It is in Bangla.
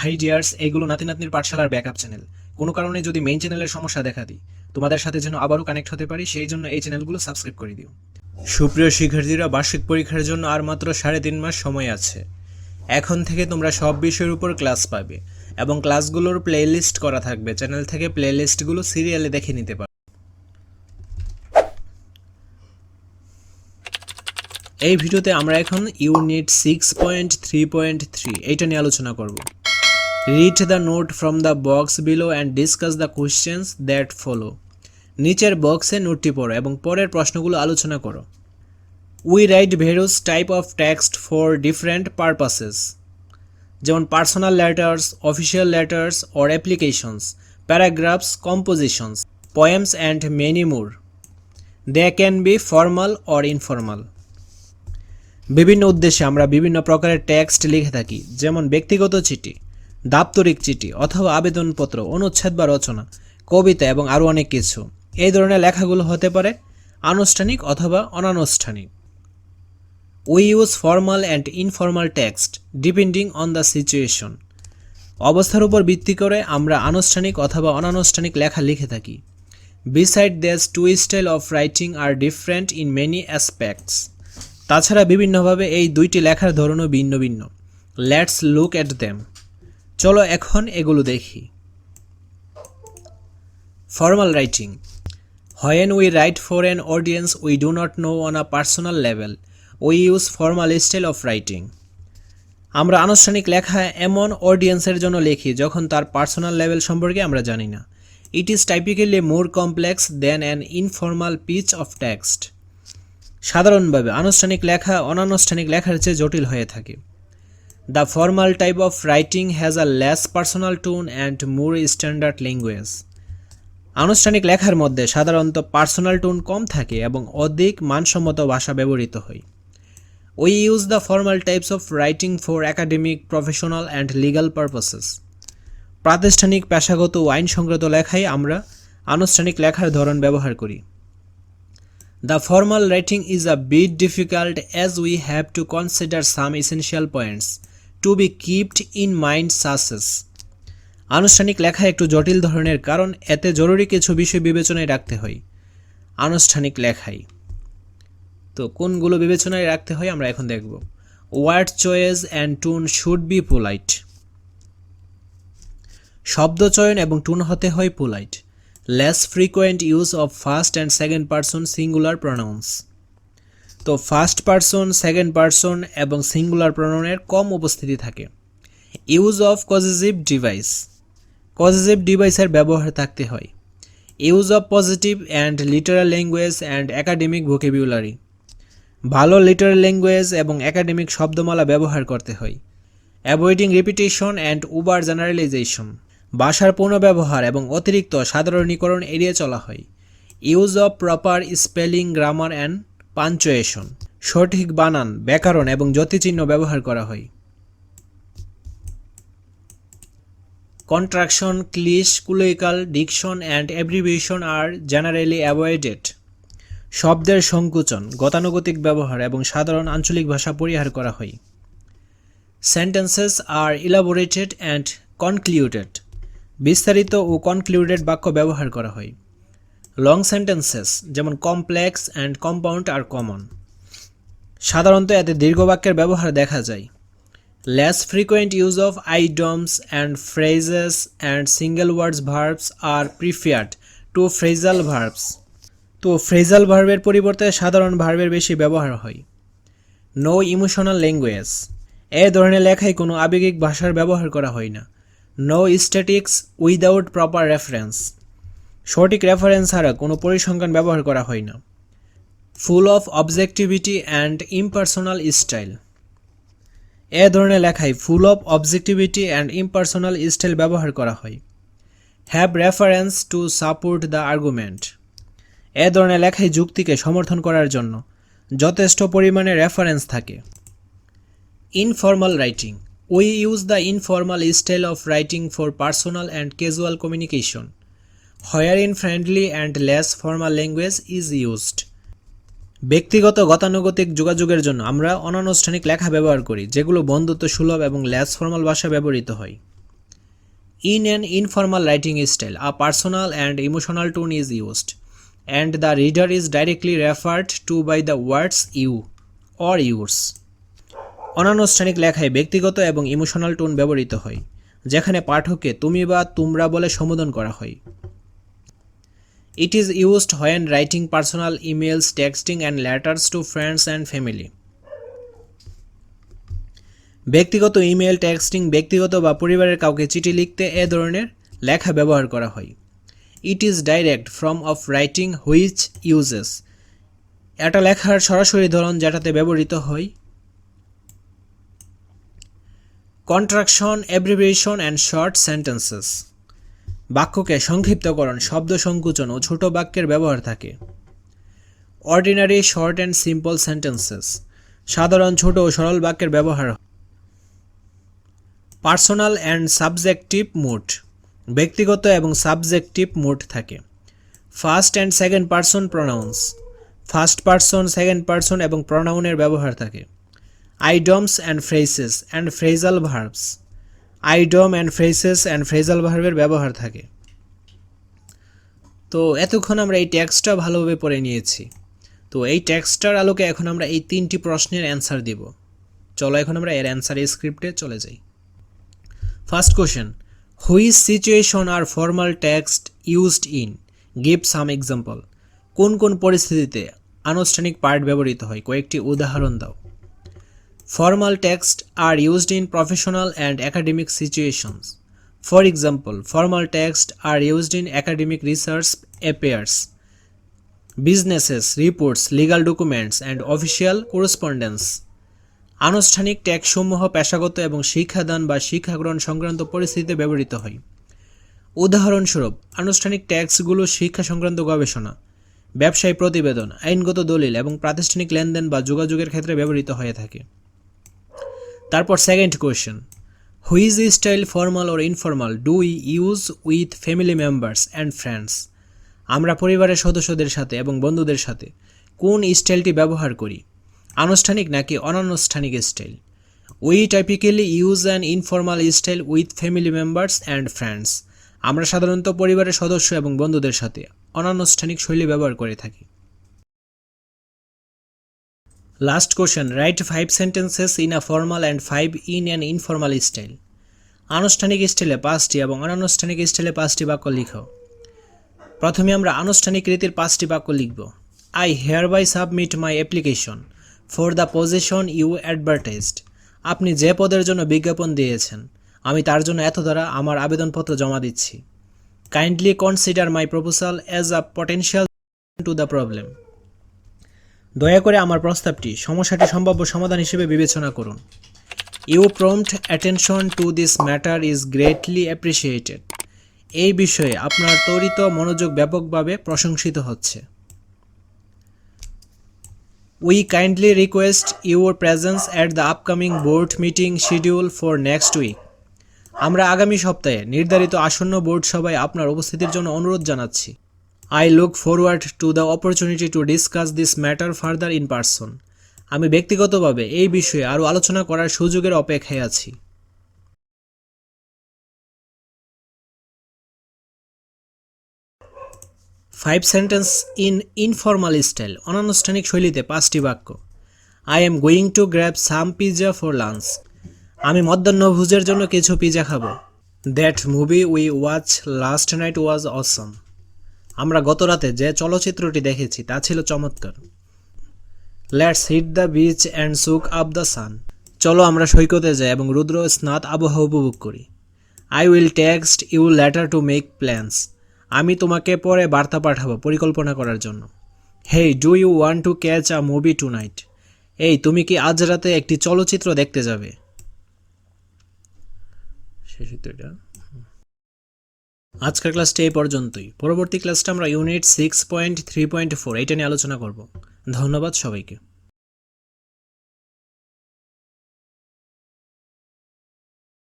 হাই ডিয়ার্স এইগুলো নাতি নাতনির পাঠশালার ব্যাকআপ চ্যানেল কোনো কারণে যদি মেইন চ্যানেলের সমস্যা দেখা দিই, তোমাদের সাথে যেন আবারও কানেক্ট হতে পারি, সেই জন্য এই চ্যানেলগুলো সাবস্ক্রাইব করে দিও। সুপ্রিয় শিক্ষার্থীরা, বার্ষিক পরীক্ষার জন্য আর মাত্র সাড়ে তিন মাস সময় আছে। এখন থেকে তোমরা সব বিষয়ের উপর ক্লাস পাবে এবং ক্লাসগুলোর প্লেলিস্ট করা থাকবে। চ্যানেল থেকে প্লেলিস্টগুলো সিরিয়ালে দেখে নিতে পারো। এই ভিডিওতে আমরা এখন unit six point three point three এইটা নিয়ে আলোচনা করব। Read the note from the box below and discuss the questions that follow নিচের বক্সে নোটটি পড়ো এবং পরের প্রশ্নগুলো আলোচনা করো। We write various type of text for different purposes যেমন personal letters official letters or applications paragraphs compositions poems and many more they can be formal or informal বিভিন্ন উদ্দেশ্যে আমরা বিভিন্ন প্রকারের টেক্সট লিখে থাকি, যেমন ব্যক্তিগত চিঠি। দাপ্তরিক চিঠি অথবা আবেদনপত্র, অনুচ্ছেদ বা রচনা, কবিতা এবং আরও অনেক কিছু। এই ধরনের লেখাগুলো হতে পারে আনুষ্ঠানিক অথবা অনানুষ্ঠানিক। We use formal and informal text depending on the situation অবস্থার উপর ভিত্তি করে আমরা আনুষ্ঠানিক অথবা অনানুষ্ঠানিক লেখা লিখে থাকি। Beside these two style of writing are different in many aspects তাছাড়া বিভিন্নভাবে এই দুইটি লেখার ধরনও ভিন্ন ভিন্ন। লেটস লুক অ্যাট দেম চলো এখন এগুলো দেখি। Formal writing when we write for an audience we do not know on a personal level we use formal style of writing আমরা আনুষ্ঠানিক লেখা এমন অডিয়েন্সের জন্য লিখি যখন তার পার্সোনাল লেভেল সম্পর্কে আমরা জানি না। It is typically more complex than an informal piece of text সাধারণভাবে আনুষ্ঠানিক লেখা অনানুষ্ঠানিক লেখার চেয়ে জটিল হয়ে থাকে। The formal type of writing has a less personal tone and more standard language আনুষ্ঠানিক লেখার মধ্যে সাধারণত পার্সোনাল টোন কম থাকে এবং অধিক মানসম্মত ভাষা ব্যবহৃত হয়। We use the formal types of writing for academic professional and legal purposes প্রাতিষ্ঠানিক, পেশাগত ও আইন সংক্রান্ত লেখায় আমরা আনুষ্ঠানিক লেখার ধরন ব্যবহার করি। The formal writing is a bit difficult as we have to consider সাম essential points to be kept in mind as আনুষ্ঠানিক লেখা একটু জটিল ধরনের কারণ এতে জরুরি কিছু বিষয় বিবেচনায় রাখতে হয়। আনুষ্ঠানিক লেখায় তো কোনগুলো বিবেচনায় রাখতে হয় আমরা এখন দেখব। Word choice and tone should be polite শব্দ চয়ন এবং টুন হতে হয় polite less frequent use of first and second person singular pronouns তো ফার্স্ট পার্সন সেকেন্ড পার্সন এবং সিঙ্গুলার প্রনাউনের কম উপস্থিতি থাকে। Use of positive device positive ডিভাইসের ব্যবহার থাকতে হয়। Use of positive and literal language and academic vocabulary ভালো লিটারাল ল্যাঙ্গুয়েজ এবং একাডেমিক শব্দমালা ব্যবহার করতে হয়। Avoiding repetition and over generalisation ভাষার পুনঃব্যবহার এবং অতিরিক্ত সাধারণীকরণ এড়িয়ে চলা হয়। Use of proper spelling grammar and punctuation. সঠিক বানান, ব্যাকরণ এবং জ্যোতিচিহ্ন ব্যবহার করা হয়। Contraction, cliché colloquial diction and abbreviation are generally avoided. শব্দের সংকুচন, গতানুগতিক ব্যবহার এবং সাধারণ আঞ্চলিক ভাষা পরিহার করা হয়। সেন্টেন্সেস আর ইলাবোরেটেড অ্যান্ড কনক্লিউডেড বিস্তারিত ও কনক্লিউডেড বাক্য ব্যবহার করা হয়। লং সেন্টেন্সেস যেমন complex and compound are common সাধারণত এতে দীর্ঘ বাক্যের ব্যবহার দেখা যায়। Less frequent use of idioms and phrases and single words verbs are preferred to phrasal verbs তো ফ্রেজাল ভার্বের পরিবর্তে সাধারণ ভার্বের বেশি ব্যবহার হয়। নো ইমোশনাল ল্যাঙ্গুয়েজ এ ধরনের লেখায় কোনো আবেগিক ভাষার ব্যবহার করা হয় না। No statics without proper reference সঠিক রেফারেন্স ছাড়া কোনো পরিসংখ্যান ব্যবহার করা হয় না। Full of objectivity and impersonal style এ ধরনের লেখায় full of objectivity and impersonal style ব্যবহার করা হয়। Have reference to support the argument এ ধরনের লেখায় যুক্তিকে সমর্থন করার জন্য যথেষ্ট পরিমাণে রেফারেন্স থাকে। Informal writing we use the informal style of writing for personal and casual communication, wherein friendly and less formal language is used ব্যক্তিগত গতানুগতিক যোগাযোগের জন্য আমরা অনানুষ্ঠানিক লেখা ব্যবহার করি, যেগুলো বন্ধুত্ব সুলভ এবং লেস ফর্মাল ভাষা ব্যবহৃত হয়। In and informal writing style a personal and emotional tone is used and the reader is directly referred to by the words you or yours অনানুষ্ঠানিক লেখায় ব্যক্তিগত এবং ইমোশনাল টোন ব্যবহৃত হয়, যেখানে পাঠককে তুমি বা তোমরা বলে সম্বোধন করা হয়। It is used when writing personal emails texting and letters to friends and family ব্যক্তিগত ইমেল টেক্সটিং ব্যক্তিগত বা পরিবারের কাউকে চিঠি লিখতে এ ধরনের লেখা ব্যবহার করা হয়। It is direct form of writing which uses এটা লেখার সরাসরি ধরন যেটাতে ব্যবহৃত হয়। Contraction abbreviation and short sentences বাক্যকে সংক্ষিপ্তকরণ, শব্দ সংকুচন ও ছোট বাক্যের ব্যবহার থাকে। Ordinary short and simple sentences সাধারণ, ছোট ও সরল বাক্যের ব্যবহার পার্সোনাল অ্যান্ড সাবজেক্টিভ মুড ব্যক্তিগত এবং সাবজেক্টিভ মুড থাকে। First and second person pronouns first person second person এবং প্রনাউনের ব্যবহার থাকে। Idioms and phrases and phrasal verbs idiom and phrases and phrasal ভার্বের ব্যবহার থাকে। তো এতক্ষণ আমরা এই ট্যাক্সটা ভালোভাবে পড়ে নিয়েছি। তো এই ট্যাক্সটার আলোকে এখন আমরা এই তিনটি প্রশ্নের অ্যান্সার দিব। চলো এখন আমরা এর অ্যান্সার স্ক্রিপ্টে চলে যাই। First question which situation are formal text used in give some example কোন কোন পরিস্থিতিতে আনুষ্ঠানিক পার্ট ব্যবহৃত হয়? কয়েকটি উদাহরণ দাও। Formal text are used in professional and academic situations. For example, formal text are used in academic research affairs, businesses, reports, legal documents, and official correspondence. আনুষ্ঠানিক ট্যাক্সসমূহ পেশাগত এবং শিক্ষাদান বা শিক্ষাগ্রহণ সংক্রান্ত পরিস্থিতিতে ব্যবহৃত হয় উদাহরণস্বরূপ আনুষ্ঠানিক ট্যাক্সগুলো শিক্ষা সংক্রান্ত গবেষণা ব্যবসায়ী প্রতিবেদন আইনগত দলিল এবং প্রাতিষ্ঠানিক লেনদেন বা যোগাযোগের ক্ষেত্রে ব্যবহৃত হয়ে থাকে তারপর second question which style formal or informal do use with family members and friends আমরা পরিবারের সদস্যদের সাথে এবং বন্ধুদের সাথে কোন স্টাইলটি ব্যবহার করি? আনুষ্ঠানিক নাকি অনানুষ্ঠানিক style we typically use an informal style with family members and friends আমরা সাধারণত পরিবারের সদস্য এবং বন্ধুদের সাথে অনানুষ্ঠানিক শৈলী ব্যবহার করে থাকি। Last question write five sentences in a formal and five in an informal style আনুষ্ঠানিক স্টাইলে পাঁচটি এবং অনানুষ্ঠানিক স্টাইলে পাঁচটি বাক্য লিখো। প্রথমে আমরা আনুষ্ঠানিক রীতির পাঁচটি বাক্য লিখব। I hereby submit my application for the position you advertised আপনি যে পদের জন্য বিজ্ঞাপন দিয়েছেন, আমি তার জন্য এত দ্বারা আমার আবেদনপত্র জমা দিচ্ছি। Kindly consider my proposal as a potential to the problem দয়া করে আমার প্রস্তাবটি সমস্যাটি সম্ভাব্য সমাধান হিসেবে বিবেচনা করুন। You prompt attention to this matter is greatly appreciated. এই বিষয়ে আপনার ত্বরিত মনোযোগ ব্যাপকভাবে প্রশংসিত হচ্ছে। We kindly request your presence at the upcoming board meeting schedule for next week আমরা আগামী সপ্তাহে নির্ধারিত আসন্ন বোর্ড সভায় আপনার উপস্থিতির জন্য অনুরোধ জানাচ্ছি। I look forward to the opportunity to discuss this matter further in person আমি ব্যক্তিগতভাবে এই বিষয়ে আরও আলোচনা করার সুযোগের অপেক্ষায় আছি। Five sentence in informal style অনানুষ্ঠানিক শৈলীতে পাঁচটি বাক্য। I am going to grab some pizza for lunch আমি মধ্যাহ্নভোজের জন্য কিছু পিজা খাব। That movie we watch last night was awesome আমরা গত রাতে যে চলচ্চিত্রটি দেখেছি তা ছিল চমৎকার। Let's hit the beach and soak up the sun চলো আমরা সৈকতে যাই এবং রুদ্র, স্নাত আবহাওয়া উপভোগ করি। I will text you later to make plans আমি তোমাকে পরে বার্তা পাঠাবো পরিকল্পনা করার জন্য। Hey do you want to catch a movie tonight এই, তুমি কি আজ রাতে একটি চলচ্চিত্র দেখতে যাবে? শেষ আজকের ক্লাসটি এই পর্যন্তই। পরবর্তী ক্লাসটা আমরা unit six point three point four এইটা নিয়ে আলোচনা করব। ধন্যবাদ সবাইকে।